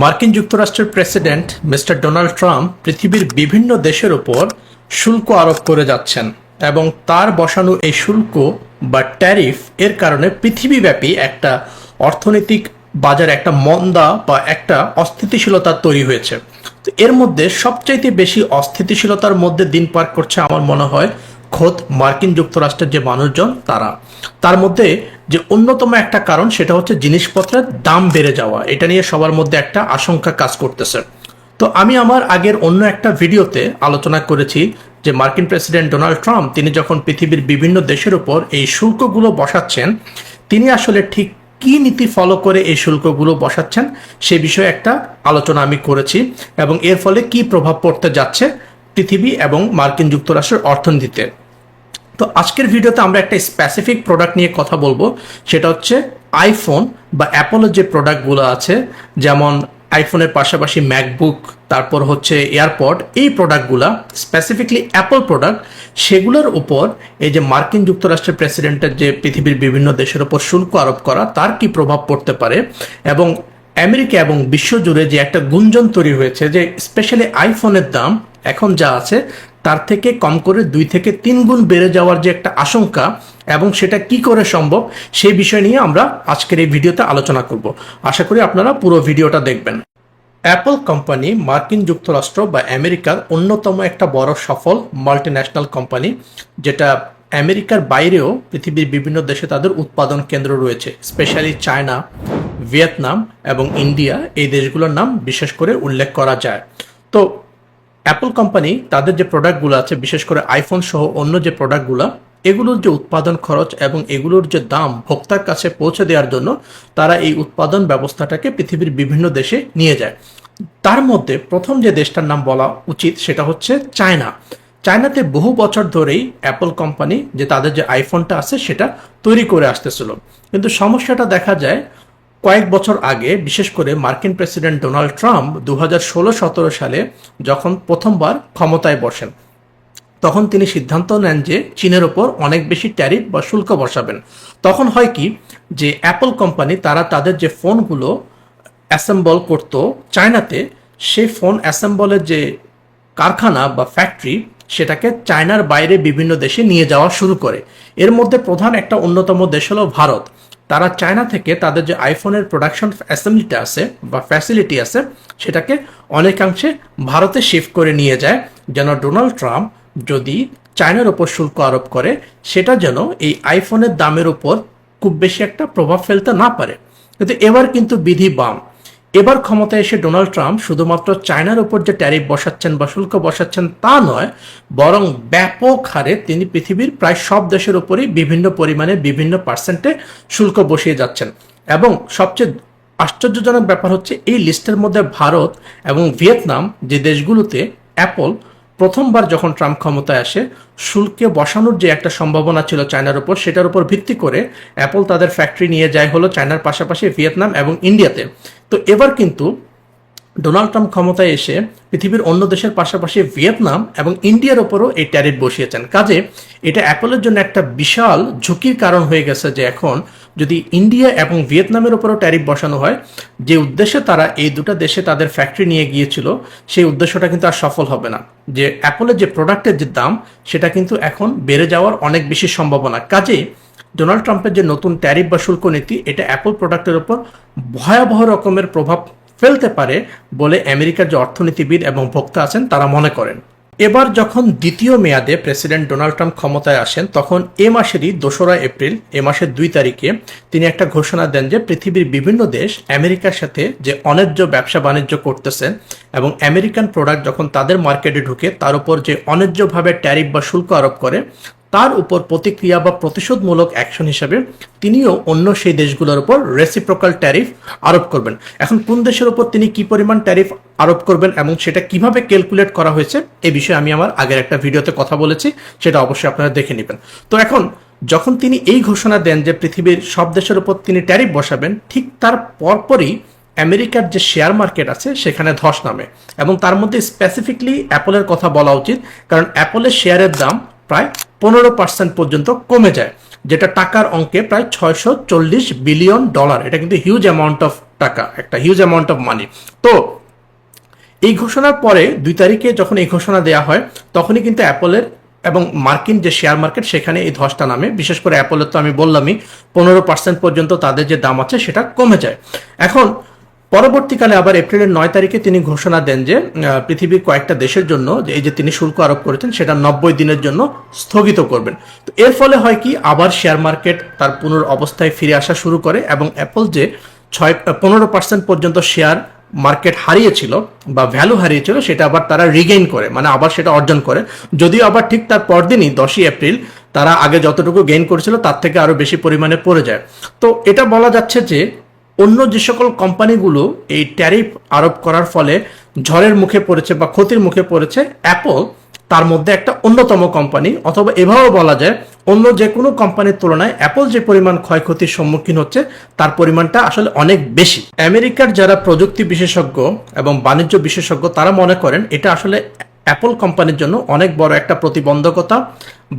মার্কিন যুক্তরাষ্ট্রের president mister Donald Trump পৃথিবীর বিভিন্ন দেশের ওপর শুল্ক আরোপ করে যাচ্ছেন এবং তার বসানো এই শুল্ক বা ট্যারিফ এর কারণে পৃথিবীব্যাপী একটা অর্থনৈতিক বাজারে একটা মন্দা বা একটা অস্থিতিশীলতা তৈরি হয়েছে। এর মধ্যে সবচাইতে বেশি অস্থিতিশীলতার মধ্যে দিন পার করছে আমার মনে হয় খোদ মার্কিন যুক্তরাষ্ট্রের যে মানুষজন, তারা। তার মধ্যে যে অন্যতম একটা কারণ, সেটা হচ্ছে জিনিসপত্রের দাম বেড়ে যাওয়া। এটা নিয়ে সবার মধ্যে একটা আশঙ্কা কাজ করতেছে। তো আমি আমার আগের অন্য একটা ভিডিওতে আলোচনা করেছি যে মার্কিন প্রেসিডেন্ট ডোনাল্ড ট্রাম্প, তিনি যখন পৃথিবীর বিভিন্ন দেশের উপর এই শুল্কগুলো বসাচ্ছেন, তিনি আসলে ঠিক কি নীতি ফলো করে এই শুল্কগুলো বসাচ্ছেন, সে বিষয়ে একটা আলোচনা আমি করেছি এবং এর ফলে কি প্রভাব পড়তে যাচ্ছে পৃথিবী এবং মার্কিন যুক্তরাষ্ট্রের অর্থনীতিতে। তো আজকের ভিডিওতে আমরা একটা স্পেসিফিক প্রোডাক্ট নিয়ে কথা বলব। সেটা হচ্ছে আইফোন বা অ্যাপলের যে প্রোডাক্টগুলো আছে, যেমন আইফোনের পাশাপাশি ম্যাকবুক তারপর হচ্ছে এয়ারপড এই প্রোডাক্টগুলো স্পেসিফিকলি অ্যাপল প্রোডাক্ট সেগুলোর উপর এই যে মার্কিন যুক্তরাষ্ট্রের প্রেসিডেন্টের যে পৃথিবীর বিভিন্ন দেশের উপর শুল্ক আরোপ করা, তার কি প্রভাব পড়তে পারে? এবং আমেরিকা এবং বিশ্বজুড়ে যে একটা গুঞ্জন তৈরি হয়েছে যে স্পেশালি আইফোনের দাম এখন যা আছে তার থেকে কম করে দুই থেকে তিন গুণ বেড়ে যাওয়ার যে একটা আশঙ্কা এবং সেটা কি করে সম্ভব সেই বিষয় নিয়ে আমরা আজকের এই ভিডিওতে আলোচনা করব। আশা করি আপনারা পুরো ভিডিওটা দেখবেন। অ্যাপল কোম্পানি, মার্কিন যুক্তরাষ্ট্র বা আমেরিকার অন্যতম একটা বড় সফল মাল্টিন্যাশনাল কোম্পানি, যেটা আমেরিকার বাইরেও পৃথিবীর বিভিন্ন দেশে তাদের উৎপাদন কেন্দ্র রয়েছে, স্পেশালি চায়না, ভিয়েতনাম এবং ইন্ডিয়া, এই দেশগুলোর নাম বিশেষ করে উল্লেখ করা যায়। তো অ্যাপল কোম্পানি তাদের যে প্রোডাক্টগুলো আছে, বিশেষ করে আইফোন সহ অন্য যে প্রোডাক্টগুলো এগুলোর যে উৎপাদন খরচ এবং এগুলোর যে দাম ভোক্তার কাছে পৌঁছে দেওয়ার জন্য তারা এই উৎপাদন ব্যবস্থাটাকে পৃথিবীর বিভিন্ন দেশে নিয়ে যায়। তার মধ্যে প্রথম যে দেশটার নাম বলা উচিত সেটা হচ্ছে চায়না। চায়নাতে বহু বছর ধরেই অ্যাপল কোম্পানি যে তাদের যে আইফোনটা আছে সেটা তৈরি করে আসতেছিল। কিন্তু সমস্যাটা দেখা যায় কয়েক বছর আগে, বিশেষ করে মার্কিন প্রেসিডেন্ট ডোনাল্ড ট্রাম্প দু হাজার ষোলো সতেরো সালে যখন প্রথমবার ক্ষমতায় বসেন, তখন তিনি সিদ্ধান্ত নেন যে চীনের ওপর অনেক বেশি ট্যারিফ বা শুল্ক বসাবেন। তখন হয় কি যে, অ্যাপল কোম্পানি তারা তাদের যে ফোনগুলো অ্যাসেম্বল করতো চায়নাতে, সেই ফোন অ্যাসেম্বলের যে কারখানা বা ফ্যাক্টরি, সেটাকে চায়নার বাইরে বিভিন্ন দেশে নিয়ে যাওয়া শুরু করে। এর মধ্যে প্রধান একটা অন্যতম দেশ হলো ভারত। তারা চায়না থেকে তাদের যে আইফোনের প্রোডাকশন অ্যাসেম্বলিটা আছে বা ফ্যাসিলিটি আছে, সেটাকে অনেকাংশে ভারতে শিফট করে নিয়ে যায়, যেন ডোনাল্ড ট্রাম্প যদি চায়নার ওপর শুল্ক আরোপ করে, সেটা যেন এই আইফোনের দামের উপর খুব বেশি একটা প্রভাব ফেলতে না পারে। কিন্তু এবার কিন্তু বিধি বাম। এবার ক্ষমতায় এসে ডোনাল্ড ট্রাম্প শুধুমাত্র চায়নার উপর যে ট্যারিফ বসাচ্ছেন বা শুল্ক বসাচ্ছেন তা নয়, বরং ব্যাপক হারে তিনি পৃথিবীর প্রায় সব দেশের উপরেই বিভিন্ন পরিমাণে বিভিন্ন পার্সেন্টে শুল্ক বসিয়ে যাচ্ছেন। এবং সবচেয়ে আশ্চর্যজনক ব্যাপার হচ্ছে, এই লিস্টের মধ্যে ভারত এবং ভিয়েতনাম যে দেশগুলোতে অ্যাপল প্রথমবার যখন ট্রাম্প ক্ষমতায় আসে, শুল্কে বসানোর যে একটা সম্ভাবনা ছিল চায়নার উপর, সেটার উপর ভিত্তি করে অ্যাপল তাদের ফ্যাক্টরি নিয়ে যায় হলো চায়নার পাশাপাশি ভিয়েতনাম এবং ইন্ডিয়াতে। তো এবার কিন্তু ডোনাল্ড ট্রাম্প ক্ষমতায় এসে পৃথিবীর অন্য দেশের পাশাপাশি ভিয়েতনাম এবং ইন্ডিয়ার ওপরও এই ট্যারিফ বসিয়েছেন। কাজে এটা অ্যাপলের জন্য একটা বিশাল ঝুঁকির কারণ হয়ে গেছে যে এখন যদি ইন্ডিয়া এবং ভিয়েতনামের ওপরও ট্যারিফ বসানো হয়, যে উদ্দেশ্যে তারা এই দুটো দেশে তাদের ফ্যাক্টরি নিয়ে গিয়েছিল, সেই উদ্দেশ্যটা কিন্তু আর সফল হবে না। যে অ্যাপলের যে প্রোডাক্টের যে দাম, সেটা কিন্তু এখন বেড়ে যাওয়ার অনেক বেশি সম্ভাবনা। কাজেই ডোনাল্ড ট্রাম্পের যে নতুন ট্যারিফ বা শুল্ক নীতি, এটা অ্যাপল প্রোডাক্টের উপর ভয়াবহ রকমের প্রভাব ফেলতে পারে বলে আমেরিকার যে অর্থনীতিবিদ এবং ভোক্তা আছেন, তারা মনে করেন। এবার যখন দ্বিতীয় মেয়াদে প্রেসিডেন্ট ডোনাল্ড ট্রাম্প ক্ষমতায় আসেন, তখন এ মাসেরই দোসরা এপ্রিল, এ মাসের দুই তারিখে তিনি একটা ঘোষণা দেন যে পৃথিবীর বিভিন্ন দেশ আমেরিকার সাথে যে অন্যায্য ব্যবসা বাণিজ্য করতেছেন এবং আমেরিকান প্রোডাক্ট যখন তাদের মার্কেটে ঢুকে, তার উপর যে অন্যায্যভাবে ট্যারিফ বা শুল্ক আরোপ করে তার উপর প্রতিক্রিয়া বা প্রতিশোধমূলক অ্যাকশন হিসাবে তিনিও অন্য সেই দেশগুলোর উপর রেসিপ্রোকাল ট্যারিফ আরোপ করবেন। এখন কোন দেশের উপর তিনি কি পরিমাণ ট্যারিফ আরোপ করবেন এবং সেটা কীভাবে ক্যালকুলেট করা হয়েছে, এ বিষয়ে আমি আমার আগের একটা ভিডিওতে কথা বলেছি, সেটা অবশ্যই আপনারা দেখে নেবেন। তো এখন, যখন তিনি এই ঘোষণা দেন যে পৃথিবীর সব দেশের উপর তিনি ট্যারিফ বসাবেন, ঠিক তার পরপরই আমেরিকার যে শেয়ার মার্কেট আছে সেখানে ধস নামে। এবং তার মধ্যে স্পেসিফিকলি অ্যাপলের কথা বলা উচিত, কারণ অ্যাপলের শেয়ারের দাম প্রায় পনেরো পার্সেন্ট পর্যন্ত কমে যায়, যেটা টাকার অঙ্কে প্রায় ছয়শো চল্লিশ বিলিয়ন ডলার। এটা কিন্তু হিউজ অ্যামাউন্ট অফ টাকা, একটা হিউজ অ্যামাউন্ট অফ মানি তো, এই ঘোষণার পরে দুই তারিখে যখন এই ঘোষণা দেওয়া হয়, তখনই কিন্তু অ্যাপলের এবং মার্কিন যে শেয়ার মার্কেট সেখানে এই ধসটা নামে। বিশেষ করে অ্যাপলের তো আমি বললামই, পনেরো পার্সেন্ট পর্যন্ত তাদের যে দাম আছে, সেটা কমে যায়। এখন পরবর্তীকালে আবার এপ্রিলের নয় তারিখে তিনি ঘোষণা দেন যে পৃথিবীর কয়েকটা দেশের জন্য এই যে তিনি শুল্ক আরোপ করেছেন, সেটা নব্বই দিনের জন্য স্থগিত করবেন। তো এর ফলে হয় কি, আবার শেয়ার মার্কেট তার পুনর অবস্থায় ফিরে আসা শুরু করে এবং অ্যাপল যে ছয় পনেরো পার্সেন্ট পর্যন্ত শেয়ার মার্কেট হারিয়েছিল বা ভ্যালু হারিয়েছিল, সেটা আবার তারা রিগেইন করে মানে আবার সেটা অর্জন করে। যদিও আবার ঠিক তার পরদিনই, দশই এপ্রিল, তারা আগে যতটুকু গেইন করেছিল, তার থেকে আরও বেশি পরিমাণে পড়ে যায়। তো এটা বলা যাচ্ছে যে অন্য যে সকল কোম্পানিগুলো এই ট্যারিফ আরোপ করার ফলে ঝড়ের মুখে পড়েছে বা ক্ষতির মুখে পড়েছে অ্যাপল তার মধ্যে একটা অন্যতম কোম্পানি, অথবা এভাবেও বলা যায় অন্য যে কোনো কোম্পানির তুলনায় অ্যাপল যে পরিমাণ ক্ষয়ক্ষতির সম্মুখীন হচ্ছে, তার পরিমাণটা আসলে অনেক বেশি। আমেরিকার যারা প্রযুক্তি বিশেষজ্ঞ এবং বাণিজ্য বিশেষজ্ঞ, তারা মনে করেন এটা আসলে অ্যাপল কোম্পানির জন্য অনেক বড় একটা প্রতিবন্ধকতা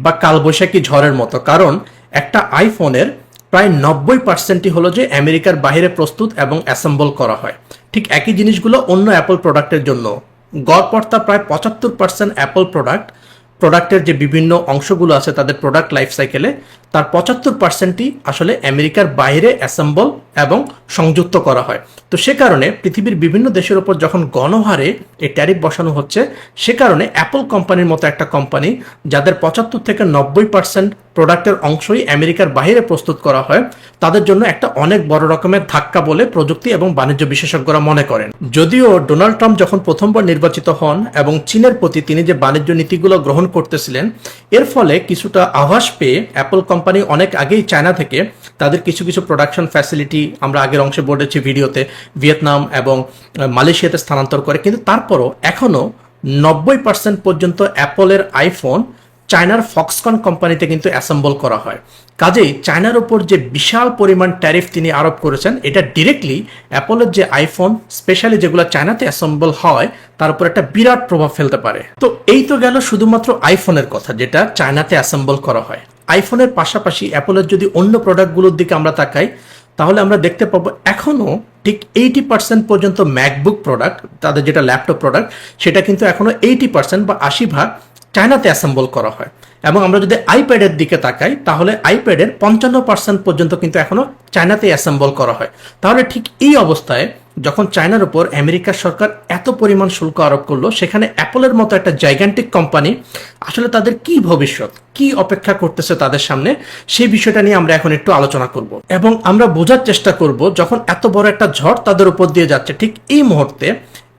বা কালবৈশাখী ঝড়ের মতো। কারণ একটা আইফোনের প্রায় নব্বই পার্সেন্টই হলো যে আমেরিকার বাইরে প্রস্তুত এবং অ্যাসেম্বল করা হয়। ঠিক একই জিনিসগুলো অন্য অ্যাপল প্রোডাক্টের জন্য। গড়পড়তা প্রায় পঁচাত্তর পার্সেন্ট অ্যাপল প্রোডাক্ট। প্রোডাক্টের যে বিভিন্ন অংশগুলো আছে তাদের প্রোডাক্ট লাইফ সাইকেলে, তার পঁচাত্তর পার্সেন্টই আসলে আমেরিকার বাইরে অ্যাসেম্বল এবং সংযুক্ত করা হয়। তো সে কারণে পৃথিবীর বিভিন্ন দেশের ওপর যখন গণহারে এই ট্যারিফ বসানো হচ্ছে, সে কারণে অ্যাপল কোম্পানির মতো একটা কোম্পানি, যাদের পঁচাত্তর থেকে নব্বই পার্সেন্ট প্রোডাক্টের অংশই আমেরিকার বাইরে প্রস্তুত করা হয়, তাদের জন্য একটা অনেক বড় রকমের ধাক্কা বলে প্রযুক্তি এবং বাণিজ্য বিশেষজ্ঞরা মনে করেন। যদিও ডোনাল্ড ট্রাম্প যখন প্রথমবার নির্বাচিত হন এবং চীনের প্রতি তিনি যে বাণিজ্য নীতিগুলো গ্রহণ করতেছিলেন, এর ফলে কিছুটা আভাস পেয়ে অ্যাপল কোম্পানি অনেক আগেই চায়না থেকে তাদের কিছু কিছু প্রোডাকশন ফ্যাসিলিটি আমরা আগের অংশে বলেছি ভিডিওতে, ভিয়েতনাম এবং মালয়েশিয়াতে স্থানান্তর করে। কিন্তু তারপরও এখনও নব্বই পার্সেন্ট পর্যন্ত অ্যাপলের আইফোন চায়নার ফক্সকন কোম্পানিতে কিন্তু অ্যাসেম্বল করা হয়। কাজেই চায়নার উপর যে বিশাল পরিমাণ ট্যারিফ তিনি আরোপ করেছেন, এটা ডিরেক্টলি অ্যাপলের যে আইফোন স্পেশালি যেগুলো চায়নাতে অ্যাসেম্বল হয়, তার উপর একটা বিরাট প্রভাব ফেলতে পারে। তো এই তো গেল শুধুমাত্র আইফোনের কথা, যেটা চায়নাতে অ্যাসেম্বল করা হয়। আইফোনের পাশাপাশি অ্যাপলের যদি অন্য প্রোডাক্টগুলোর দিকে আমরা তাকাই, তাহলে আমরা দেখতে পাবো এখনও ঠিক এইটি পার্সেন্ট পর্যন্ত ম্যাকবুক প্রোডাক্ট তাদের যেটা ল্যাপটপ প্রোডাক্ট সেটা কিন্তু এখনও এইটি পার্সেন্ট বা আশি ভাগ চায়নাতে অ্যাসেম্বল করা হয়। এবং আমরা যদি আইপ্যাডের দিকে তাকাই, তাহলে আইপ্যাডের পঞ্চান্ন পার্সেন্ট পর্যন্ত কিন্তু এখনও চায়নাতে অ্যাসেম্বল করা হয়। তাহলে ঠিক এই অবস্থায় যখন চায়নার উপর আমেরিকার সরকার এত পরিমাণ শুল্ক আরোপ করল, সেখানে অ্যাপলের মতো একটা জাইগান্টিক কোম্পানি আসলে তাদের কি ভবিষ্যৎ? কি অপেক্ষা করতেছে তাদের সামনে? সেই বিষয়টা নিয়ে আমরা এখন একটু আলোচনা করব। এবং আমরা বোঝার চেষ্টা করব, যখন এত বড় একটা ঝড় তাদের উপর দিয়ে যাচ্ছে, ঠিক এই মুহূর্তে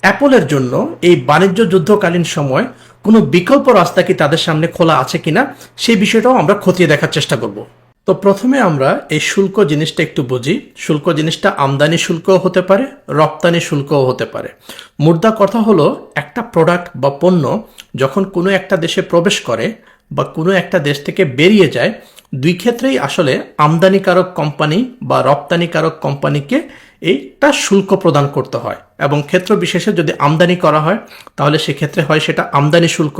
অ্যাপলের জন্য এই বাণিজ্য যুদ্ধকালীন সময় কোনো বিকল্প রাস্তা কি তাদের সামনে খোলা আছে কিনা সেই বিষয়টাও আমরা খতিয়ে দেখার চেষ্টা করব। তো প্রথমে আমরা এই শুল্ক জিনিসটা একটু বুঝি। শুল্ক জিনিসটা আমদানি শুল্কও হতে পারে, রপ্তানি শুল্কও হতে পারে। মুদ্রা কথা হলো, একটা প্রোডাক্ট বা পণ্য যখন কোনো একটা দেশে প্রবেশ করে বা কোনো একটা দেশ থেকে বেরিয়ে যায়, দুই ক্ষেত্রেই আসলে আমদানিকারক কোম্পানি বা রপ্তানিকারক কোম্পানিকে এইটা শুল্ক প্রদান করতে হয় এবং ক্ষেত্র বিশেষে যদি আমদানি করা হয়, তাহলে সেক্ষেত্রে হয় সেটা আমদানি শুল্ক।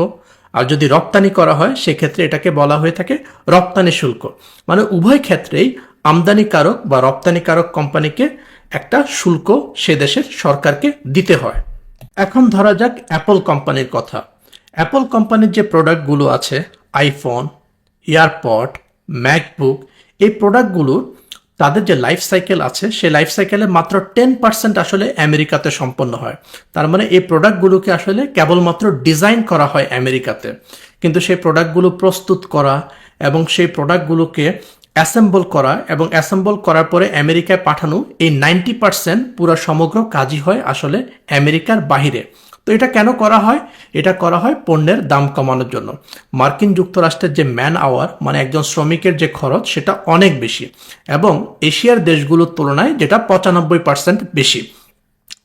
আর যদি রপ্তানি করা হয়, সেক্ষেত্রে এটাকে বলা হয়ে থাকে রপ্তানি শুল্ক। মানে উভয় ক্ষেত্রেই আমদানিকারক বা রপ্তানিকারক কোম্পানিকে একটা শুল্ক সে দেশের সরকারকে দিতে হয়। এখন ধরা যাক অ্যাপল কোম্পানির কথা। অ্যাপল কোম্পানির যে প্রোডাক্টগুলো আছে, আইফোন, এয়ারপড, ম্যাকবুক, এই প্রোডাক্টগুলোর তাদের যে লাইফ সাইকেল আছে, সেই লাইফ সাইকেলে মাত্র টেন পার্সেন্ট আসলে আমেরিকাতে সম্পন্ন হয়। তার মানে এই প্রোডাক্টগুলোকে আসলে কেবলমাত্র ডিজাইন করা হয় আমেরিকাতে। কিন্তু সেই প্রোডাক্টগুলো প্রস্তুত করা এবং সেই প্রোডাক্টগুলোকে অ্যাসেম্বল করা এবং অ্যাসেম্বল করার পরে আমেরিকায় পাঠানো, এই নাইনটি পার্সেন্ট পুরো সমগ্র কাজই হয় আসলে আমেরিকার বাহিরে। তো এটা কেন করা হয়? এটা করা হয় পণ্যের দাম কমানোর জন্য। মার্কিন যুক্তরাষ্ট্রের যে ম্যান আওয়ার মানে একজন শ্রমিকের যে খরচ, সেটা অনেক বেশি। এবং এশিয়ার দেশগুলোর তুলনায় যেটা পঁচানব্বই পার্সেন্ট বেশি।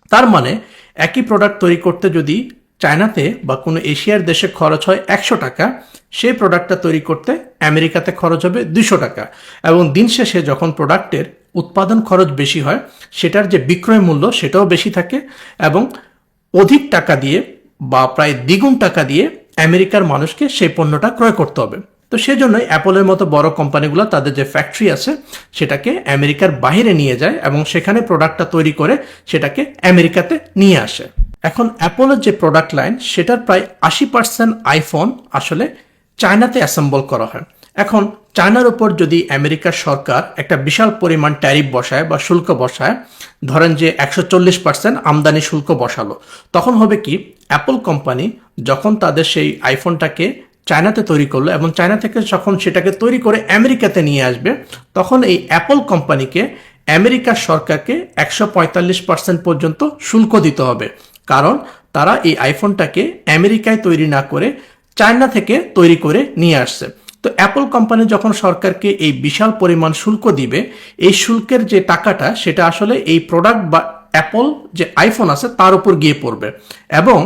তার মানে একই প্রোডাক্ট তৈরি করতে যদি চায়নাতে বা কোনো এশিয়ার দেশে খরচ হয় একশো টাকা, সেই প্রোডাক্টটা তৈরি করতে আমেরিকাতে খরচ হবে দুশো টাকা। এবং দিন শেষে যখন প্রোডাক্টের উৎপাদন খরচ বেশি হয়, সেটার যে বিক্রয় মূল্য, সেটাও বেশি থাকে। এবং অধিক টাকা দিয়ে বা প্রায় দ্বিগুণ টাকা দিয়ে আমেরিকার মানুষকে সেই পণ্যটা ক্রয় করতে হবে। তো সেজন্যই অ্যাপলের মতো বড় কোম্পানিগুলো তাদের যে ফ্যাক্টরি আছে, সেটাকে আমেরিকার বাইরে নিয়ে যায় এবং সেখানে প্রোডাক্টটা তৈরি করে সেটাকে আমেরিকাতে নিয়ে আসে। এখন অ্যাপলের যে প্রোডাক্ট লাইন, সেটার প্রায় আশি পার্সেন্ট আইফোন আসলে চায়নাতে অ্যাসেম্বল করা হয়। এখন চায়নার উপর যদি আমেরিকার সরকার একটা বিশাল পরিমাণ ট্যারিফ বসায় বা শুল্ক বসায়, ধরেন যে একশো চল্লিশ পার্সেন্ট আমদানি শুল্ক বসালো, তখন হবে কি, অ্যাপল কোম্পানি যখন তাদের সেই আইফোনটাকে চায়নাতে তৈরি করল এবং চায়না থেকে যখন সেটাকে তৈরি করে আমেরিকাতে নিয়ে আসবে, তখন এই অ্যাপল কোম্পানিকে আমেরিকার সরকারকে একশো পঁয়তাল্লিশ পার্সেন্ট পর্যন্ত শুল্ক দিতে হবে। কারণ তারা এই আইফোনটাকে আমেরিকায় তৈরি না করে চায়না থেকে তৈরি করে নিয়ে আসছে। তো অ্যাপল কোম্পানি যখন সরকারকে এই বিশাল পরিমাণ শুল্ক দিবে, এই শুল্কের যে টাকাটা, সেটা আসলে এই প্রোডাক্ট বা অ্যাপল যে আইফোন আছে, তার উপর গিয়ে পড়বে। এবং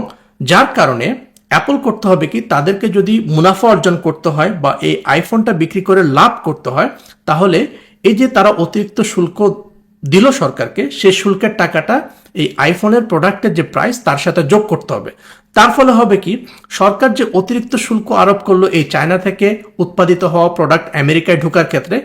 যার কারণে অ্যাপল করতে হবে কি, তাদেরকে যদি মুনাফা অর্জন করতে হয় বা এই আইফোনটা বিক্রি করে লাভ করতে হয়, তাহলে এই যে তারা অতিরিক্ত শুল্ক দিল সরকারকে, সে শুল্কের টাকাটা এই আইফোনের প্রোডাক্টের যে প্রাইস তার সাথে যোগ করতে হবে। তার ফলে হবে কি, সরকার যে অতিরিক্ত শুল্ক আরোপ করল এই চায়না থেকে উৎপাদিত হওয়া প্রোডাক্ট আমেরিকায় ঢোকার ক্ষেত্রে,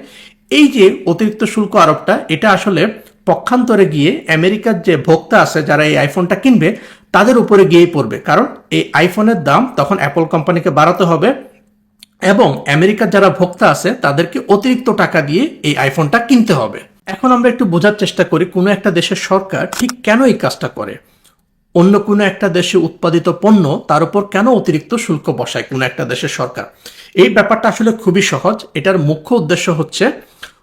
এই যে অতিরিক্ত শুল্ক আরোপটা, এটা আসলে পক্ষান্তরে গিয়ে আমেরিকার যে ভোক্তা আছে যারা এই আইফোনটা কিনবে, তাদের উপরে গিয়েই পড়বে। কারণ এই আইফোনের দাম তখন অ্যাপল কোম্পানিকে বাড়াতে হবে এবং আমেরিকার যারা ভোক্তা আছে, তাদেরকে অতিরিক্ত টাকা দিয়ে এই আইফোনটা কিনতে হবে। এখন আমরা একটু বোঝার চেষ্টা করি কোনো একটা দেশের সরকার ঠিক কেন এই কাজটা করে? অন্য কোনো একটা দেশে উৎপাদিত পণ্য তার উপর কেন অতিরিক্ত শুল্ক বসায় কোনো একটা দেশের সরকার? এই ব্যাপারটা আসলে খুবই সহজ। এটার মুখ্য উদ্দেশ্য হচ্ছে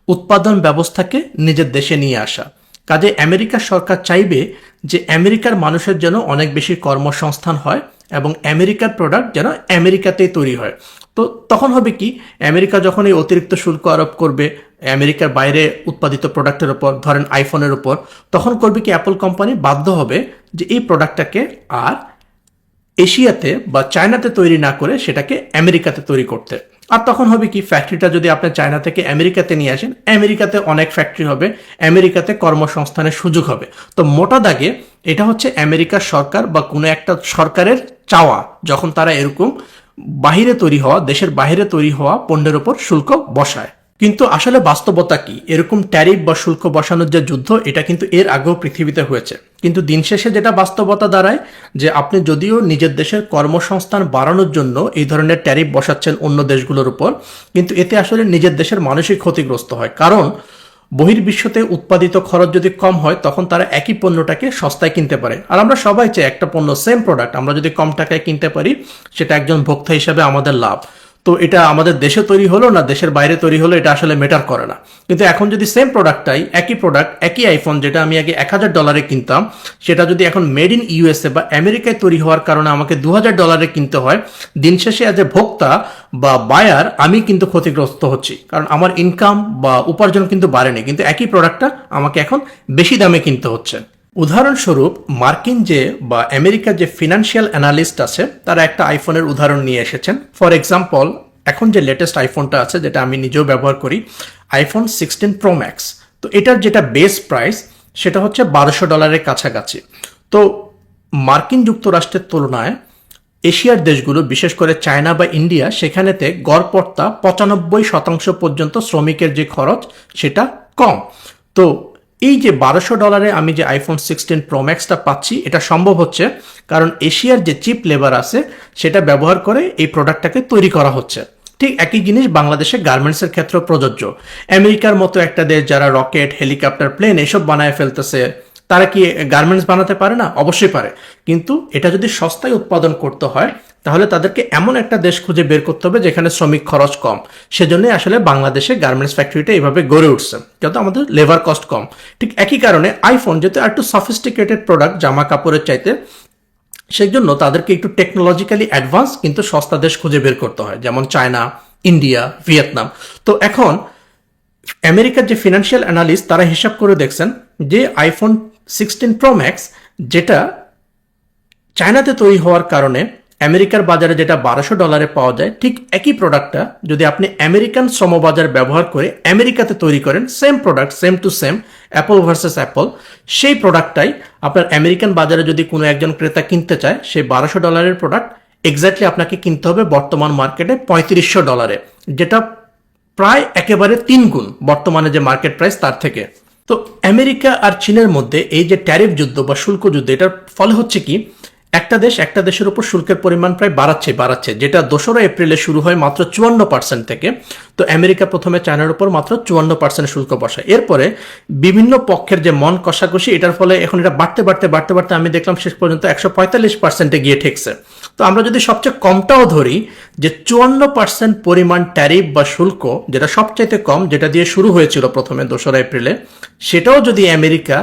উৎপাদন ব্যবস্থাকে নিজের দেশে নিয়ে আসা। কাজে আমেরিকার সরকার চাইবে যে আমেরিকার মানুষের যেন অনেক বেশি কর্মসংস্থান হয় এবং আমেরিকার প্রোডাক্ট যেন আমেরিকাতেই তৈরি হয়। তো তখন হবে কি? আমেরিকা যখন এই অতিরিক্ত শুল্ক আরোপ করবে আমেরিকার বাইরে উৎপাদিত প্রোডাক্টের উপর, ধরেন আইফোনের উপর, তখন করবে কি অ্যাপল কোম্পানি বাধ্য হবে যে এই প্রোডাক্টটাকে আর এশিয়াতে বা চায়নাতে তৈরি না করে সেটাকে আমেরিকাতে তৈরি করতে। আর তখন হবে কি ফ্যাক্টরিটা যদি আপনি চায়না থেকে আমেরিকাতে নিয়ে আসেন, আমেরিকাতে অনেক ফ্যাক্টরি হবে, আমেরিকাতে কর্মসংস্থানের সুযোগ হবে। তো মোটা দাগে এটা হচ্ছে আমেরিকার সরকার বা কোনো একটা সরকারের চাওয়া, যখন তারা এরকম বাহিরে তৈরি হওয়া, দেশের বাইরে তৈরি হওয়া পণ্যের উপর শুল্ক বসায়। কিন্তু আসলে বাস্তবতা কি? এরকম ট্যারিফ বা শুল্ক বসানোর যে যুদ্ধ, এটা কিন্তু এর আগেও পৃথিবীতে হয়েছে। কিন্তু দিন শেষে যেটা বাস্তবতা দাঁড়ায়, যে আপনি যদিও নিজের দেশের কর্মসংস্থান বাড়ানোর জন্য এই ধরনের ট্যারিফ বসাচ্ছেন অন্য দেশগুলোর উপর, কিন্তু এতে আসলে নিজের দেশের মানসিক ক্ষতিগ্রস্ত হয়। কারণ বহির্বিশ্বতে উৎপাদিত খরচ যদি কম হয়, তখন তারা একই পণ্যটাকে সস্তায় কিনতে পারে। আর আমরা সবাই চাই একটা পণ্য সেম প্রোডাক্ট আমরা যদি কম টাকায় কিনতে পারি, সেটা একজন ভোক্তা হিসাবে আমাদের লাভ। তো এটা আমাদের দেশে তৈরি হলো না, দেশের বাইরে তৈরি হলো, এটা আসলে মেটার করে না। কিন্তু এখন যদি সেম প্রোডাক্টটাই একই প্রোডাক্ট একই আইফোন যেটা আমি আগে এক হাজার ডলারে কিনতাম, সেটা যদি এখন মেড ইন ইউএসএ বা আমেরিকায় তৈরি হওয়ার কারণে আমাকে দু হাজার ডলারে কিনতে হয়, দিন শেষে অ্যাজ এ ভোক্তা বা বায়ার আমি কিন্তু ক্ষতিগ্রস্ত হচ্ছি। কারণ আমার ইনকাম বা উপার্জন কিন্তু বাড়েনি, কিন্তু একই প্রোডাক্টটা আমাকে এখন বেশি দামে কিনতে হচ্ছে। উদাহরণস্বরূপ, মার্কিন যে বা আমেরিকার যে ফিনান্সিয়াল অ্যানালিস্ট আছে, তারা একটা আইফোনের উদাহরণ নিয়ে এসেছেন। ফর এক্সাম্পল এখন যে লেটেস্ট আইফোনটা আছে, যেটা আমি নিজেও ব্যবহার করি আইফোন সিক্সটিন প্রো ম্যাক্স তো এটার যেটা বেস প্রাইস সেটা হচ্ছে বারোশো ডলারের কাছাকাছি। তো মার্কিন যুক্তরাষ্ট্রের তুলনায় এশিয়ার দেশগুলো, বিশেষ করে চায়না বা ইন্ডিয়া, সেখানেতে গড়পড়তা পঁচানব্বই শতাংশ পর্যন্ত শ্রমিকের যে খরচ, সেটা কম। তো এই যে বারোশো ডলারে আমি যে আইফোন সিক্সটিন প্রো ম্যাক্সটা পাচ্ছি, এটা সম্ভব হচ্ছে কারণ এশিয়ার যে চিপ লেবার আছে, সেটা ব্যবহার করে এই প্রোডাক্টটাকে তৈরি করা হচ্ছে। ঠিক একই জিনিস বাংলাদেশে গার্মেন্টসের ক্ষেত্রে প্রযোজ্য। আমেরিকার মতো একটা দেশ যারা রকেট, হেলিকপ্টার প্লেন এসব বানায় ফেলতেছে তারা কি গার্মেন্টস বানাতে পারে না? অবশ্যই পারে। কিন্তু এটা যদি সস্তায় উৎপাদন করতে হয়, তাহলে তাদেরকে এমন একটা দেশ খুঁজে বের করতে হবে যেখানে শ্রমিক খরচ কম। সেজন্যই আসলে বাংলাদেশে গার্মেন্টস ফ্যাক্টরিটা এইভাবে গড়ে উঠছে। যাতে আমাদের লেবার কস্ট কম। ঠিক একই কারণে আইফোন যেহেতু একটু সফিস্টিকেটেড প্রোডাক্ট জামা কাপড়ের চাইতে সেই জন্য তাদেরকে একটু টেকনোলজিক্যালি অ্যাডভান্স কিন্তু সস্তা দেশ খুঁজে বের করতে হয়। যেমন চায়না, ইন্ডিয়া, ভিয়েতনাম। তো এখন আমেরিকার যে ফিনান্সিয়াল অ্যানালিস্ট তারা হিসাব করে দেখছেন যে আইফোন সিক্সটিন প্রো ম্যাক্স যেটা চায়নাতে তৈরি হওয়ার কারণে আমেরিকার বাজারে যেটা বারোশো ডলারে পাওয়া যায়, ঠিক একই প্রোডাক্টটা যদি আপনি আমেরিকান শ্রমবাজার ব্যবহার করে আমেরিকাতে তৈরি করেন same product same to same Apple versus Apple সেই প্রোডাক্টটাই আপনার আমেরিকান বাজারে যদি কোনো একজন ক্রেতা কিনতে চায় সেই বারোশো ডলারের প্রোডাক্ট এক্স্যাক্টলি আপনাকে কিনতে হবে বর্তমান মার্কেটে পঁয়ত্রিশশো ডলারে, যেটা প্রায় একেবারে তিন গুণ বর্তমানে যে মার্কেট প্রাইস তার থেকে। তো আমেরিকা আর চীনের মধ্যে এই যে ট্যারিফ যুদ্ধ বা শুল্ক যুদ্ধ, এটার ফলে হচ্ছে কি, একটা দেশ একটা দেশের উপর শুল্কের পরিমাণ প্রায় বাড়াচ্ছে বাড়াচ্ছে, যেটা দোসরা এপ্রিলে শুরু হয় মাত্র চুয়ান্ন পার্সেন্ট থেকে। তো আমেরিকা প্রথমে চায়নার উপর মাত্র চুয়ান্ন পার্সেন্ট শুল্ক বসায়। এরপরে বিভিন্ন পক্ষের যে মন কষাকষি, এটার ফলে এখন এটা বাড়তে বাড়তে বাড়তে বাড়তে আমি দেখলাম শেষ পর্যন্ত একশো পঁয়তাল্লিশ পার্সেন্টে গিয়ে ঠেকছে। তো আমরা যদি সবচেয়ে কমটাও ধরি যে চুয়ান্ন পার্সেন্ট পরিমাণ ট্যারিফ বা শুল্ক, যেটা সবচাইতে কম, যেটা দিয়ে শুরু হয়েছিল প্রথমে দোসরা এপ্রিলে, সেটাও যদি আমেরিকা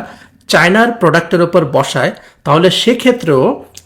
চায়নার প্রোডাক্টের উপর বসায়, তাহলে সেক্ষেত্রেও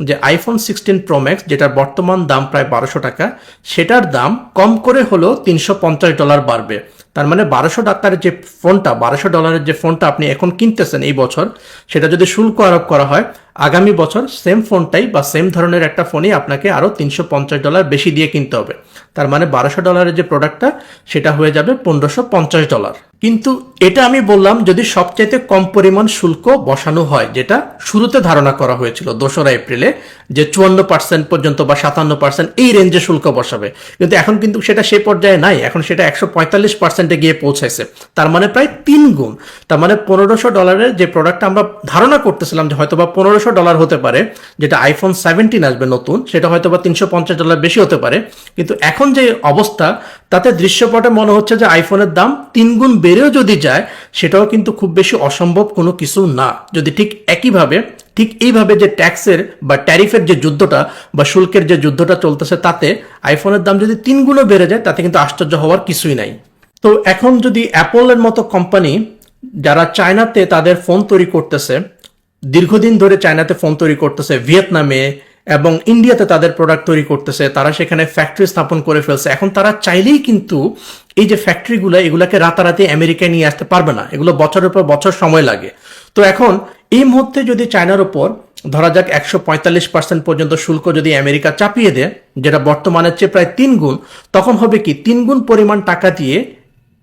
যে আইফোন সিক্সটিন প্রোম্যাক্স যেটার বর্তমান দাম প্রায় বারোশো টাকা, সেটার দাম কম করে হলেও তিনশো পঞ্চাশ ডলার বাড়বে। তার মানে বারোশো টাকার যে ফোনটা, বারোশো ডলারের যে ফোনটা আপনি এখন কিনতেছেন এই বছর, সেটা যদি শুল্ক আরোপ করা হয়, আগামী বছর সেম ফোনটাই বা সেম ধরনের একটা ফোনই আপনাকে আরও তিনশো পঞ্চাশ ডলার বেশি দিয়ে কিনতে হবে। তার মানে বারোশো ডলারের যে প্রোডাক্টটা সেটা হয়ে যাবে পনেরোশো পঞ্চাশ ডলার। কিন্তু এটা আমি বললাম যদি সবচাইতে কম পরিমাণ শুল্ক বসানো হয়, যেটা শুরুতে ধারণা করা হয়েছিল দোসরা এপ্রিলে, যে চুয়ান্ন পার্সেন্ট পর্যন্ত বা সাতান্ন পার্সেন্ট এই রেঞ্জে শুল্ক বসাবে। কিন্তু এখন কিন্তু সেটা সে পর্যায়ে নাই, এখন সেটা একশো পঁয়তাল্লিশ পার্সেন্টে গিয়ে পৌঁছাইছে। তার মানে প্রায় তিন গুণ। তার মানে পনেরোশো ডলারের যে প্রোডাক্টটা আমরা ধারণা করতেছিলাম যে হয়তো বা পনেরোশো ডলার হতে পারে, যেটা আইফোন সেভেন্টিন আসবে নতুন, সেটা হয়তো বা তিনশো পঞ্চাশ ডলার বেশি হতে পারে। কিন্তু এখন যে অবস্থা, তাতে দৃশ্যপটে মনে হচ্ছে যে আইফোনের দাম তিন গুণ বেড়েও যদি যায়, সেটাও কিন্তু খুব বেশি অসম্ভব কোনো কিছু না। যদি ঠিক একইভাবে, ঠিক এইভাবে যে ট্যাক্সের বা ট্যারিফের যে যুদ্ধটা বা শুল্কের যে যুদ্ধটা চলতেছে তাতে, আইফোনের দাম যদি তিন গুণও বেড়ে যায়, তাতে কিন্তু আশ্চর্য হওয়ার কিছুই নাই। তো এখন যদি অ্যাপলের মতো কোম্পানি, যারা চায়নাতে তাদের ফোন তৈরি করতেছে, দীর্ঘদিন ধরে চায়নাতে ফোন তৈরি করতেছে, ভিয়েতনামে এবং ইন্ডিয়াতে তাদের প্রোডাক্ট তৈরি করতেছে, তারা সেখানে ফ্যাক্টরি স্থাপন করে ফেলছে। এখন তারা চাইলেই কিন্তু এই যে ফ্যাক্টরিগুলো এগুলাকে রাতারাতি আমেরিকায় নিয়ে আসতে পারবে না। এগুলো বছরের পর বছর সময় লাগে। তো এখন এই মুহূর্তে যদি চায়নার উপর ধরা যাক একশো পঁয়তাল্লিশ পার্সেন্ট পর্যন্ত শুল্ক যদি আমেরিকা চাপিয়ে দেয়, যেটা বর্তমানের চেয়ে প্রায় তিন গুণ, তখন হবে কি, তিন গুণ পরিমাণ টাকা দিয়ে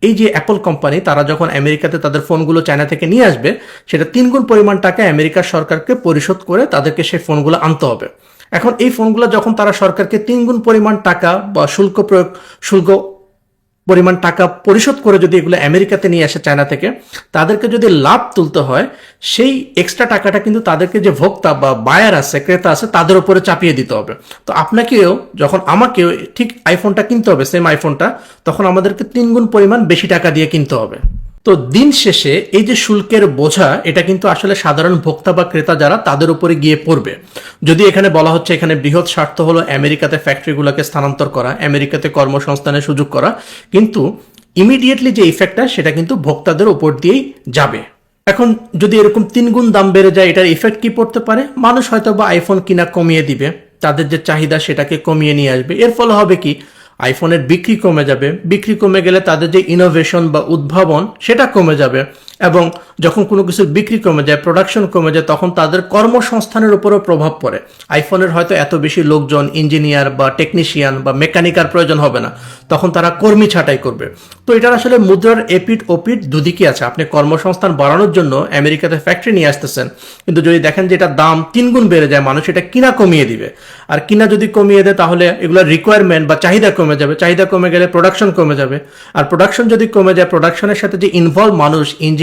এই যে অ্যাপল কোম্পানি তারা যখন আমেরিকাতে তাদের ফোনগুলো চায়না থেকে নিয়ে আসবে, সেটা তিন গুণ পরিমাণ টাকা আমেরিকার সরকারকে পরিশোধ করে তাদেরকে সেই ফোনগুলো আনতে হবে। এখন এই ফোনগুলো যখন তারা সরকারকে তিন গুণ পরিমাণ টাকা বা শুল্ক প্রয়োগ, শুল্ক পরিমাণ টাকা পরিশোধ করে যদি এগুলো আমেরিকাতে নিয়ে আসে চায়না থেকে, তাদেরকে যদি লাভ তুলতে হয়, সেই এক্সট্রা টাকাটা কিন্তু তাদেরকে যে ভোক্তা বা বায়ার আছে, ক্রেতা আছে, তাদের উপরে চাপিয়ে দিতে হবে। তো আপনাকেও, যখন আমাকেও, ঠিক আইফোনটা কিনতে হবে সেম আইফোনটা তখন আমাদেরকে তিনগুণ পরিমাণ বেশি টাকা দিয়ে কিনতে হবে। তো দিন শেষে এই যে শুল্কের বোঝা, এটা কিন্তু আসলে সাধারণ ভোক্তা বা ক্রেতা যারা তাদের উপরে গিয়ে পড়বে। যদি এখানে বলা হচ্ছে এখানে বৃহৎ স্বার্থ হলো আমেরিকাতে ফ্যাক্টরিগুলোকে স্থানান্তর করা, আমেরিকাতে কর্মসংস্থানের সুযোগ করা, কিন্তু ইমিডিয়েটলি যে ইফেক্টটা সেটা কিন্তু ভোক্তাদের উপর দিয়েই যাবে। এখন যদি এরকম তিন গুণ দাম বেড়ে যায়, এটার ইফেক্ট কি পড়তে পারে? মানুষ হয়তো বা আইফোন কিনা কমিয়ে দিবে। তাদের যে চাহিদা, সেটাকে কমিয়ে নিয়ে আসবে। এর ফলে হবে কি? আইফোনের বিক্রি কমে যাবে। বিক্রি কমে গেলে তাদের যে ইনোভেশন বা উদ্ভাবন, সেটা কমে যাবে। এবং যখন কোনো কিছুর বিক্রি কমে যায় প্রোডাকশন কমে যায়, তখন তাদের কর্মসংস্থানের উপরও প্রভাব পড়ে। আইফোনের হয়তো এত বেশি লোকজন ইঞ্জিনিয়ার বা টেকনিশিয়ান বা মেকানিকার প্রয়োজন হবে না। তখন তারা কর্মী ছাঁটাই করবে। তো এটার আসলে মুদ্রার এপিট ওপিট দুদিকই আছে। আপনি কর্মসংস্থান বাড়ানোর জন্য আমেরিকাতে ফ্যাক্টরি নিয়ে আসতেছেন, কিন্তু যদি দেখেন যে এটার দাম তিন গুণ বেড়ে যায়, মানুষ এটা কিনা কমিয়ে দিবে। আর কিনা যদি কমিয়ে দেয়, তাহলে এগুলোর রিকোয়ারমেন্ট বা চাহিদা কমে যাবে। চাহিদা কমে গেলে প্রোডাকশন কমে যাবে। আর প্রোডাকশন যদি কমে যায় প্রোডাকশনের সাথে যে ইনভলভ মানুষ ইঞ্জিনিয়ার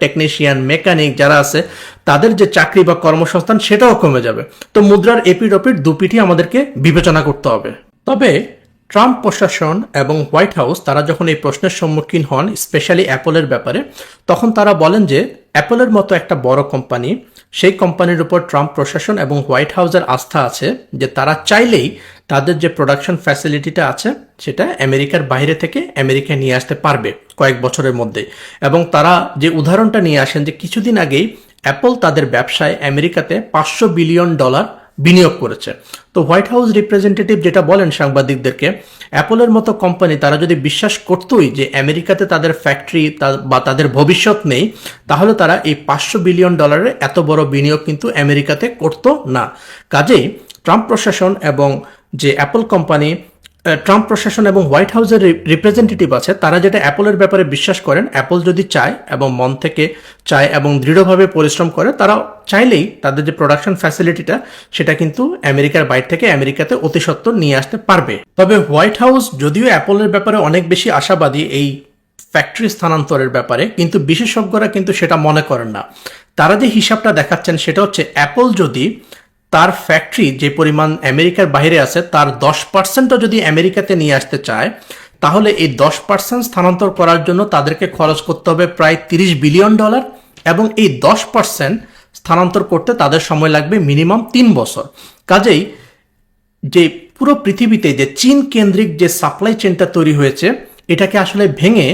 টেকনিশিয়ান মেকানিক যারা আছে, তাদের যে চাকরি বা কর্মসংস্থান সেটাও কমে যাবে। তো মুদ্রার এপিড অপিড দুপিঠি আমাদেরকে বিবেচনা করতে হবে। তবে ট্রাম্প প্রশাসন এবং হোয়াইট হাউস তারা যখন এই প্রশ্নের সম্মুখীন হন, স্পেশালি অ্যাপলের ব্যাপারে, তখন তারা বলেন যে অ্যাপলের মতো একটা বড় কোম্পানি, সেই কোম্পানির উপর ট্রাম্প প্রশাসন এবং হোয়াইট হাউসের আস্থা আছে যে তারা চাইলেই তাদের যে প্রোডাকশন ফ্যাসিলিটিটা আছে, সেটা আমেরিকার বাইরে থেকে আমেরিকায় নিয়ে আসতে পারবে কয়েক বছরের মধ্যে। এবং তারা যে উদাহরণটা নিয়ে আসেন যে কিছুদিন আগেই অ্যাপল তাদের ব্যবসায় আমেরিকাতে পাঁচশো বিলিয়ন ডলার বিনিয়োগ করেছে। তো হোয়াইট হাউস রিপ্রেজেন্টেটিভ যেটা বলেন সাংবাদিকদেরকে, অ্যাপলের মতো কোম্পানি তারা যদি বিশ্বাস করতোই যে আমেরিকাতে তাদের ফ্যাক্টরি বা তাদের ভবিষ্যৎ নেই, তাহলে তারা এই পাঁচশো বিলিয়ন ডলারের এত বড় বিনিয়োগ কিন্তু আমেরিকাতে করতো না। কাজেই ট্রাম্প প্রশাসন এবং যে অ্যাপল কোম্পানি ট্রাম্প প্রশাসন এবং হোয়াইট হাউসের রিপ্রেজেন্টেটিভ আছে, তারা যেটা অ্যাপলের ব্যাপারে বিশ্বাস করেন, অ্যাপল যদি চায় এবং মন থেকে চায় এবং দৃঢ়ভাবে পরিশ্রম করে তারা চাইলেই তাদের যে প্রোডাকশন ফ্যাসিলিটিটা সেটা কিন্তু আমেরিকার বাইরে থেকে আমেরিকাতে অতি নিয়ে আসতে পারবে। তবে হোয়াইট হাউস যদিও অ্যাপলের ব্যাপারে অনেক বেশি আশাবাদী এই ফ্যাক্টরি স্থানান্তরের ব্যাপারে, কিন্তু বিশেষজ্ঞরা কিন্তু সেটা মনে করেন না। তারা যে হিসাবটা দেখাচ্ছেন, সেটা হচ্ছে অ্যাপল যদি তার ফ্যাক্টরি যে পরিমাণ আমেরিকার বাইরে আছে, তার দশ পার্সেন্টও যদি আমেরিকাতে নিয়ে আসতে চায়, তাহলে এই দশ পার্সেন্ট স্থানান্তর করার জন্য তাদেরকে খরচ করতে হবে প্রায় তিরিশ বিলিয়ন ডলার এবং এই দশ পার্সেন্ট স্থানান্তর করতে তাদের সময় লাগবে মিনিমাম তিন বছর। কাজেই যে পুরো পৃথিবীতে যে চীন কেন্দ্রিক যে সাপ্লাই চেনটা তৈরি হয়েছে এটাকে আসলে ভেঙে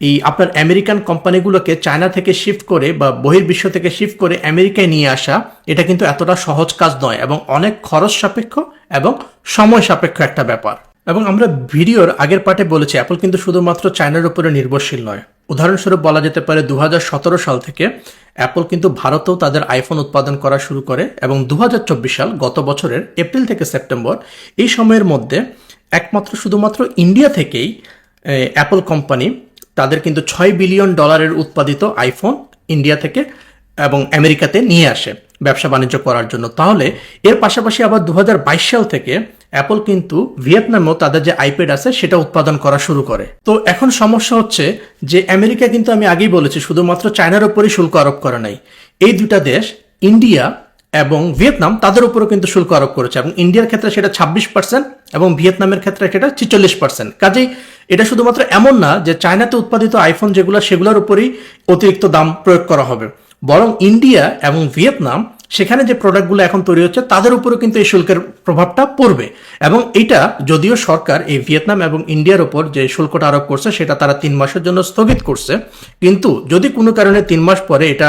এই আপনার আমেরিকান কোম্পানিগুলোকে চায়না থেকে শিফট করে বা বহির্বিশ্ব থেকে শিফট করে আমেরিকায় নিয়ে আসা, এটা কিন্তু এতটা সহজ কাজ নয় এবং অনেক খরচ সাপেক্ষ এবং সময় সাপেক্ষ একটা ব্যাপার। এবং আমরা ভিডিওর আগের পার্টে বলেছি অ্যাপল কিন্তু শুধুমাত্র চায়নার উপরে নির্ভরশীল নয়। উদাহরণস্বরূপ বলা যেতে পারে দু হাজার সতেরো সাল থেকে অ্যাপল কিন্তু ভারতেও তাদের আইফোন উৎপাদন করা শুরু করে এবং দু হাজার চব্বিশ সাল গত বছরের এপ্রিল থেকে সেপ্টেম্বর এই সময়ের মধ্যে একমাত্র শুধুমাত্র ইন্ডিয়া থেকেই অ্যাপল কোম্পানি তাদের কিন্তু ছয় বিলিয়ন ডলারের উৎপাদিত আইফোন ইন্ডিয়া থেকে এবং আমেরিকাতে নিয়ে আসে ব্যবসা বাণিজ্য করার জন্য। তাহলে এর পাশাপাশি আবার দু হাজার বাইশ সাল থেকে অ্যাপল কিন্তু ভিয়েতনামেও তাদের যে আইপ্যাড আছে সেটা উৎপাদন করা শুরু করে। তো এখন সমস্যা হচ্ছে যে আমেরিকা কিন্তু আমি আগেই বলেছি, শুধুমাত্র চায়নার উপরই শুল্ক আরোপ করা নাই। এই দুটা দেশ ইন্ডিয়া এবং ভিয়েতনাম তাদের উপরও কিন্তু শুল্ক আরোপ করেছে এবং ইন্ডিয়ার ক্ষেত্রে সেটা ছাব্বিশ পার্সেন্ট এবং ভিয়েতনামের ক্ষেত্রে সেটা ছিচল্লিশ পার্সেন্ট কাজেই এটা শুধুমাত্র এমন না যে চায়নাতে উৎপাদিত আইফোন যেগুলো, সেগুলোর উপরই অতিরিক্ত দাম প্রয়োগ করা হবে। বরং ইন্ডিয়া এবং ভিয়েতনাম সেখানে যে প্রোডাক্টগুলো এখন তৈরি হচ্ছে, তাদের উপরেও কিন্তু এই শুল্কের প্রভাবটা পড়বে। এবং এটা যদিও সরকার এই ভিয়েতনাম এবং ইন্ডিয়ার উপর যে শুল্কটা আরোপ করছে, সেটা তারা তিন মাসের জন্য স্থগিত করছে। কিন্তু যদি কোনো কারণে তিন মাস পরে এটা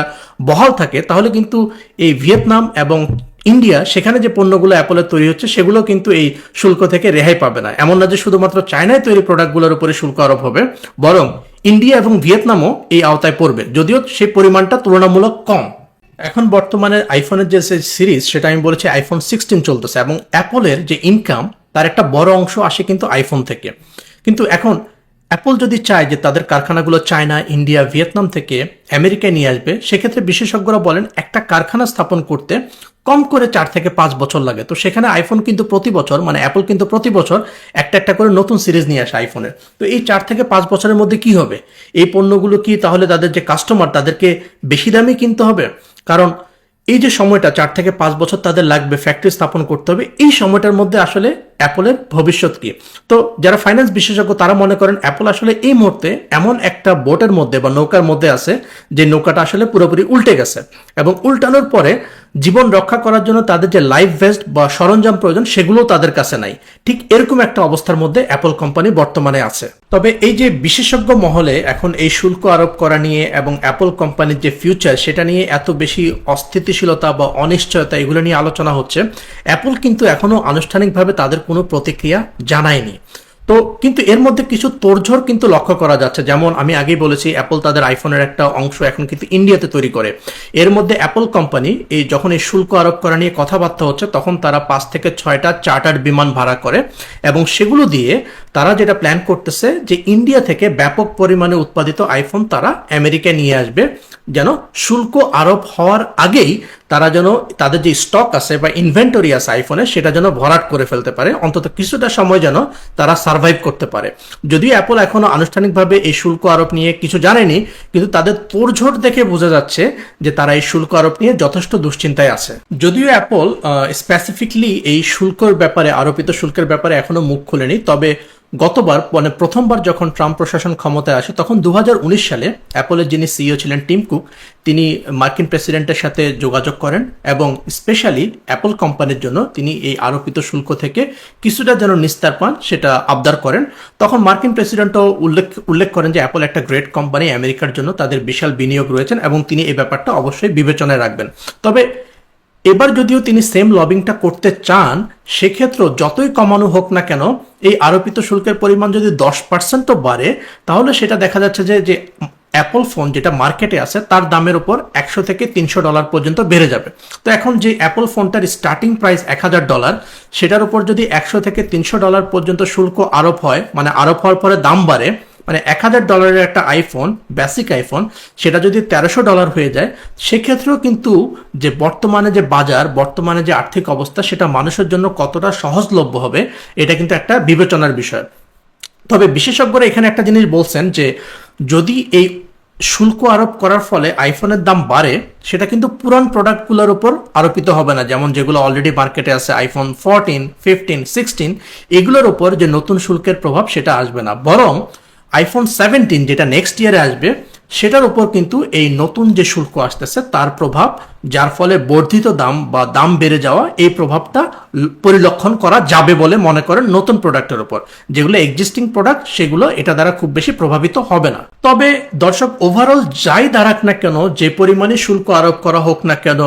বহাল থাকে, তাহলে কিন্তু এই ভিয়েতনাম এবং ইন্ডিয়া সেখানে যে পণ্যগুলো অ্যাপলের তৈরি হচ্ছে, সেগুলো কিন্তু এই শুল্ক থেকে রেহাই পাবে না। এমন না যে শুধুমাত্র চায়নায় তৈরি প্রোডাক্টগুলোর উপরে শুল্ক আরোপ হবে, বরং ইন্ডিয়া এবং ভিয়েতনামও এই আওতায় পড়বে। যদিও সেই পরিমাণটা তুলনামূলক কম। এখন বর্তমানে আইফোনের যে সিরিজ সেটা আমি বলেছি আইফোন সিক্সটিন চলতেছে এবং অ্যাপলের যে ইনকাম তার একটা বড় অংশ আসে কিন্তু আইফোন থেকে। কিন্তু এখন অ্যাপল যদি চায় যে তাদের কারখানাগুলো চায়না ইন্ডিয়া ভিয়েতনাম থেকে আমেরিকায় নিয়ে আসবে, সেক্ষেত্রে বিশেষজ্ঞরা বলেন একটা কারখানা স্থাপন করতে কম করে চার থেকে পাঁচ বছর লাগে। তো সেখানে আইফোন কিন্তু প্রতি বছর মানে অ্যাপল কিন্তু প্রতি বছর একটা একটা করে নতুন সিরিজ নিয়ে আসে আইফোনের তো এই চার থেকে পাঁচ বছরের মধ্যে কি হবে? এই পণ্যগুলো কি তাহলে তাদের যে কাস্টমার তাদেরকে বেশি দামে কিনতে হবে? কারণ এই যে সময়টা, চার থেকে পাঁচ বছর তাদের লাগবে ফ্যাক্টরি স্থাপন করতে হবে, এই সময়টার মধ্যে আসলে অ্যাপলের ভবিষ্যৎ কি? তো যারা ফাইন্যান্স বিশেষজ্ঞ, তারা মনে করেন অ্যাপল আসলে এই মুহূর্তে এমন একটা বোটের মধ্যে বা নৌকার মধ্যে আছে, যে নৌকাটা আসলে পুরোপুরি উল্টে গেছে। এবং উল্টানোর পরে জীবন রক্ষা করার জন্য তাদের যে লাইফ ভেস্ট বা সরঞ্জাম প্রয়োজন, সেগুলো তাদের কাছে নাই। ঠিক এরকম একটা অবস্থার মধ্যে অ্যাপল কোম্পানি বর্তমানে আছে। তবে এই যে বিশেষজ্ঞ মহলে এখন এই শুল্ক আরোপ করা নিয়ে এবং অ্যাপল কোম্পানির যে ফিউচার সেটা নিয়ে এত বেশি অস্থিতিশীলতা বা অনিশ্চয়তা, এগুলো নিয়ে আলোচনা হচ্ছে। অ্যাপল কিন্তু এখনও আনুষ্ঠানিকভাবে তাদের কোনো প্রতিক্রিয়া জানায়নি। তো কিন্তু এর মধ্যে কিছু তোড়ঝড় কিন্তু লক্ষ্য করা যাচ্ছে। যেমন আমি আগেই বলেছি অ্যাপল তাদের আইফোনের একটা অংশ এখন কিন্তু ইন্ডিয়াতে তৈরি করে। এর মধ্যে অ্যাপল কোম্পানি এই যখন এই শুল্ক আরোপ করা নিয়ে কথাবার্তা হচ্ছে, তখন তারা পাঁচ থেকে ছয়টা চার্টার বিমান ভাড়া করে এবং সেগুলো দিয়ে তারা যেটা প্ল্যান করতেছে যে ইন্ডিয়া থেকে ব্যাপক পরিমাণে উৎপাদিত আইফোন তারা আমেরিকায় নিয়ে আসবে। যেন শুল্ক আরোপ হওয়ার আগেই তারা যেন তাদের যে স্টক আছে বা ইনভেন্টরি আছে আইফোনে সেটা যেন ভরাট করে ফেলতে পারে। অন্তত কিছুটা সময় যেন তারা সার্ভাইভ করতে পারে। যদিও অ্যাপল এখনও আনুষ্ঠানিকভাবে এই শুল্ক আরোপ নিয়ে কিছু জানেনি, কিন্তু তাদের তোড়ঝোড় দেখে বোঝা যাচ্ছে যে তারা এই শুল্ক আরোপ নিয়ে যথেষ্ট দুশ্চিন্তায় আছে। যদিও অ্যাপল স্পেসিফিকলি এই শুল্কর ব্যাপারে, আরোপিত শুল্কের ব্যাপারে এখনও মুখ খুলেনি, তবে গতবার মানে প্রথমবার যখন ট্রাম্প প্রশাসন ক্ষমতায় আসে, তখন দু হাজার উনিশ সালে অ্যাপলের যিনি সিইও ছিলেন টিম কুক, তিনি মার্কিন প্রেসিডেন্টের সাথে যোগাযোগ করেন এবং স্পেশালি অ্যাপল কোম্পানির জন্য তিনি এই আরোপিত শুল্ক থেকে কিছুটা যেন নিস্তার পান, সেটা আবদার করেন। তখন মার্কিন প্রেসিডেন্টও উল্লেখ উল্লেখ করেন যে অ্যাপল একটা গ্রেট কোম্পানি, আমেরিকার জন্য তাদের বিশাল বিনিয়োগ রয়েছেন এবং তিনি এই ব্যাপারটা অবশ্যই বিবেচনায় রাখবেন। তবে এবার যদিও তিনি সেম লবিংটা করতে চান, সেক্ষেত্রেও যতই কমানো হোক না কেন, এই আরোপিত শুল্কের পরিমাণ যদি দশ পার্সেন্টও বাড়ে, তাহলে সেটা দেখা যাচ্ছে যে যে অ্যাপল ফোন যেটা মার্কেটে আছে, তার দামের উপর একশো থেকে তিনশো ডলার পর্যন্ত বেড়ে যাবে। তো এখন যে অ্যাপল ফোনটার স্টার্টিং প্রাইস এক হাজার ডলার সেটার উপর যদি একশো থেকে তিনশো ডলার পর্যন্ত শুল্ক আরোপ হয় মানে আরোপ হওয়ার পরে দাম বাড়ে মানে এক হাজার ডলারের একটা আইফোন বেসিক আইফোন সেটা যদি তেরোশো ডলার হয়ে যায়, সেক্ষেত্রেও কিন্তু যে বর্তমানে যে বাজার, বর্তমানে যে আর্থিক অবস্থা, সেটা মানুষের জন্য কতটা সহজলভ্য হবে, এটা কিন্তু একটা বিবেচনার বিষয়। তবে বিশেষজ্ঞরা এখানে একটা জিনিস বলছেন যে, যদি এই শুল্ক আরোপ করার ফলে আইফোনের দাম বাড়ে, সেটা কিন্তু পুরান প্রোডাক্টগুলোর উপর আরোপিত হবে না। যেমন যেগুলো অলরেডি মার্কেটে আছে আইফোন ফোরটিন ফিফটিন সিক্সটিন এগুলোর উপর যে নতুন শুল্কের প্রভাব, সেটা আসবে না। বরং আইফোন সেভেন্টিন যেটা নেক্সট ইয়ারে আসবে সেটার উপর কিন্তু এই নতুন যে শুল্ক আসতেছে, তার প্রভাব, যার ফলে বর্ধিত দাম বা দাম বেড়ে যাওয়া, এই প্রভাবটা পরিলক্ষণ করা যাবে বলে মনে করেন নতুন প্রোডাক্টের উপর। যেগুলো এক্সিস্টিং প্রোডাক্ট সেগুলো এটা দ্বারা খুব বেশি প্রভাবিত হবে না। তবে দর্শক ওভারঅল যাই দাঁড়াক না কেন, যে পরিমাণে শুল্ক আরোপ করা হোক না কেন,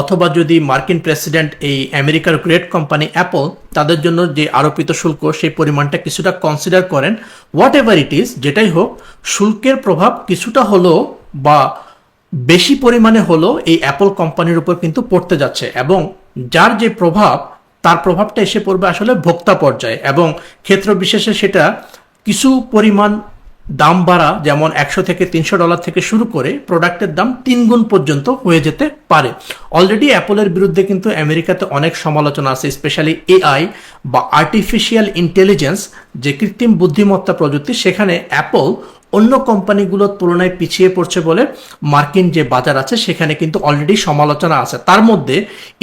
অথবা যদি মার্কিন প্রেসিডেন্ট এই আমেরিকার গ্রেট কোম্পানি অ্যাপল তাদের জন্য যে আরোপিত শুল্ক, সেই পরিমাণটা কিছুটা কনসিডার করেন হোয়াট এভার ইট ইজ যেটাই হোক, শুল্কের প্রভাব কিছুটা হলেও বা বেশি পরিমাণে হলো এই অ্যাপল কোম্পানির উপর কিন্তু পড়তে যাচ্ছে এবং যার যে প্রভাব, তার প্রভাবটা এসে পড়বে আসলে ভোক্তা পর্যায়ে এবং ক্ষেত্র বিশেষে সেটা কিছু পরিমাণ দাম বাড়া, যেমন একশো থেকে তিনশো ডলার থেকে শুরু করে প্রোডাক্টের দাম তিন গুণ পর্যন্ত হয়ে যেতে পারে। অলরেডি অ্যাপলের বিরুদ্ধে কিন্তু আমেরিকাতে অনেক সমালোচনা আছে স্পেশালি এআই বা আর্টিফিশিয়াল ইন্টেলিজেন্স যে কৃত্রিম বুদ্ধিমত্তা প্রযুক্তি, সেখানে অ্যাপল অন্য কোম্পানিগুলোর তুলনায় পিছিয়ে পড়ছে বলে মার্কিন যে বাজার আছে, সেখানে কিন্তু অলরেডি সমালোচনা আছে। তার মধ্যে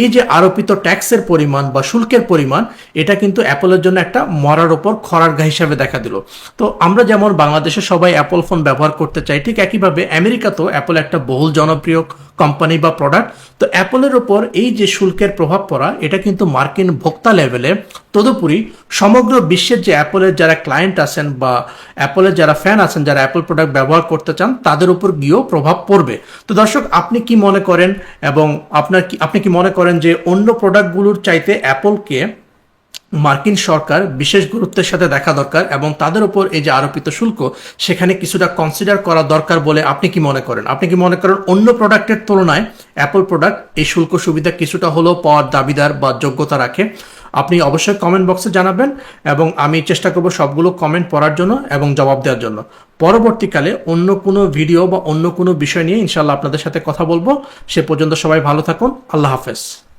এই যে আরোপিত ট্যাক্সের পরিমাণ বা শুল্কের পরিমাণ, এটা কিন্তু অ্যাপলের জন্য একটা মরার ওপর খরার ঘা হিসাবে দেখা দিল। তো আমরা যেমন বাংলাদেশে সবাই অ্যাপল ফোন ব্যবহার করতে চাই, ঠিক একইভাবে আমেরিকাতেও অ্যাপল একটা বহুল জনপ্রিয় কোম্পানি বা প্রোডাক্ট তো অ্যাপলের ওপর এই যে শুল্কের প্রভাব পড়া, এটা কিন্তু মার্কিন ভোক্তা লেভেলে তদুপরি সমগ্র বিশ্বের যে অ্যাপলের যারা ক্লায়েন্ট আছেন বা অ্যাপলের যারা ফ্যান আছেন, যারা অ্যাপল প্রোডাক্ট ব্যবহার করতে চান, তাদের উপর গিয়েও প্রভাব পড়বে। তো দর্শক, আপনি কি মনে করেন এবং আপনার কি, আপনি কি মনে করেন যে অন্য প্রোডাক্টগুলোর চাইতে অ্যাপলকে মার্কিন সরকার বিশেষ গুরুত্বের সাথে দেখা দরকার এবং তাদের উপর এই যে আরোপিত শুল্ক, সেখানে কিছুটা কনসিডার করা দরকার বলে আপনি কি মনে করেন? আপনি কি মনে করেন অন্য প্রোডাক্টের তুলনায় অ্যাপল প্রোডাক্ট এই শুল্ক সুবিধা কিছুটা হলেও পাওয়ার দাবিদার বা যোগ্যতা রাখে? আপনি অবশ্যই কমেন্ট বক্সে জানাবেন এবং আমি চেষ্টা করব সবগুলো কমেন্ট পড়ার জন্য এবং জবাব দেওয়ার জন্য। পরবর্তীকালে অন্য কোনো ভিডিও বা অন্য কোনো বিষয় নিয়ে ইনশাল্লাহ আপনাদের সাথে কথা বলব। সে পর্যন্ত সবাই ভালো থাকুন। আল্লাহ হাফেজ।